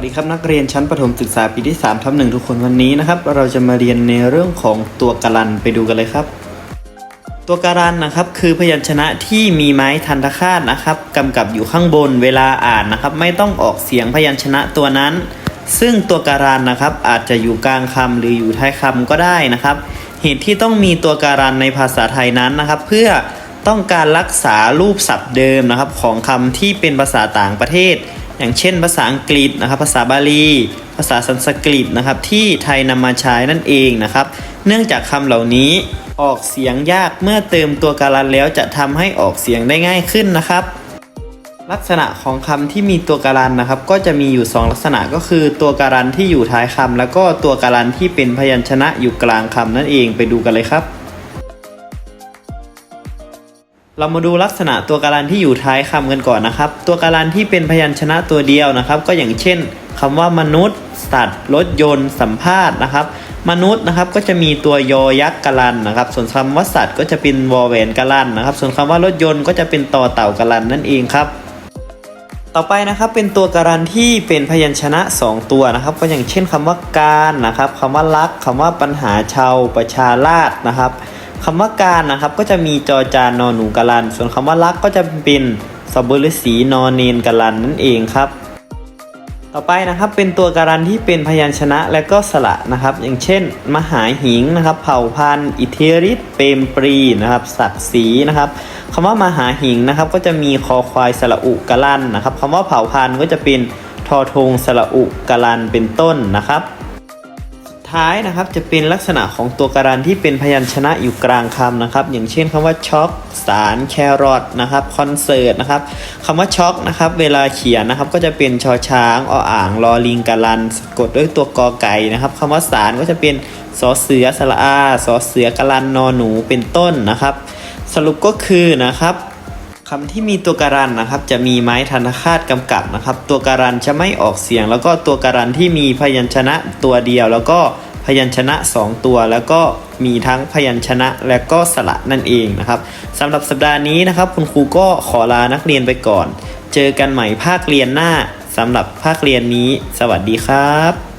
ัสดีครับนักเรียนชั้นประถมศึกษาปีที่3ทับหนึ่งทุกคนวันนี้นะครับ เราจะมาเรียนในเรื่องของตัวการันไปดูกันเลยครับ ตัวการันนะครับคือพยัญชนะที่มีไม้ทันตคาตนะครับกำกับอยู่ข้างบนเวลาอ่านนะครับ ไม่ต้องออกเสียงพยัญชนะตัวนั้น ซึ่งตัวการันนะครับอาจจะอยู่กลางคำหรืออยู่ท้ายคำก็ได้นะครับ เหตุที่ต้องมีตัวการันในภาษาไทยนั้นนะครับ เพื่อต้องการรักษารูปศัพท์เดิมนะครับของคำที่เป็นภาษาต่างประเทศ อย่างเช่น ภาษาอังกฤษนะครับ ภาษาบาลี ภาษาสันสกฤตนะครับ ที่ไทยนำมาใช้นั่นเองนะครับ เนื่องจากคำเหล่านี้ออกเสียงยากเมื่อเติมตัวการันแล้วจะทำให้ออกเสียงได้ง่ายขึ้นนะครับ ลักษณะของคำที่มีตัวการันนะครับ ก็จะมีอยู่ 2 ลักษณะก็คือตัวการันที่อยู่ท้ายคำแล้วก็ตัวการันที่เป็นพยัญชนะอยู่กลางคำนั่นเองไปดูกันเลยครับ เรามาดูลักษณะตัวการันที่อยู่ท้ายคำกันก่อนนะครับ ตัวการันที่เป็นพยัญชนะตัวเดียวนะครับ ก็อย่างเช่นคำว่ามนุษย์ สัตว์ รถยนต์ สัมภาษณ์นะครับ มนุษย์นะครับก็จะมีตัวยอยักษ์การันนะครับ ส่วนคำว่าสัตว์ก็จะเป็นวอแหวนการันนะครับ ส่วนคำว่ารถยนต์ก็จะเป็นต่อเต่าการันนั่นเองครับ ต่อไปนะครับเป็นตัวการันที่เป็นพยัญชนะ 2 ตัวนะครับ ก็อย่างเช่นคำว่าการนะครับคำว่ารักคำว่าปัญหาชาวประชาราษนะครับ คำว่าการนะครับก็จะมีจอจานนอนหนูกะลัน ส่วนคำว่ารักก็จะเป็นสบฤษีนอนเนนกะลันนั่นเองครับ ต่อไปนะครับเป็นตัวการันที่เป็นพยัญชนะและก็สระนะครับ อย่างเช่น มหาหิงนะครับ เผ่าพันธุ์อิทธิฤทธิ์เปรมปรีนะครับ ศักดิ์ศรีนะครับคำว่ามหาหิงนะครับ ก็จะมีคอควายสระอุกะลันนะครับคำว่าเผ่าพันธุ์ก็จะเป็นทอทงสระอุกะลันเป็นต้นนะครับ ท้ายนะครับจะเป็นลักษณะของตัวการันที่เป็นพยัญชนะอยู่กลางคำนะครับ อย่างเช่นคำว่าช็อกสารแครอทนะครับคอนเสิร์ตนะครับคำว่าช็อกนะครับเวลาเขียนนะครับก็จะเป็นชอช้างออ่างลอลิงการันสะกดด้วยตัวกอไก่นะครับคำว่าสารก็จะเป็นสอเสือสระอาสอเสือการันนอหนูเป็นต้นนะครับ สรุปก็คือนะครับ คำที่มีตัวการันนะครับ จะมีไม้ทันคาตกำกับนะครับ ตัวการันจะไม่ออกเสียง แล้วก็ตัวการันที่มีพยัญชนะตัวเดียว แล้วก็พยัญชนะ 2 ตัว แล้วก็มีทั้งพยัญชนะและก็สระนั่นเองนะครับสำหรับสัปดาห์นี้นะครับ คุณครูก็ขอลานักเรียนไปก่อน เจอกันใหม่ภาคเรียนหน้าสำหรับภาคเรียนนี้ สวัสดีครับ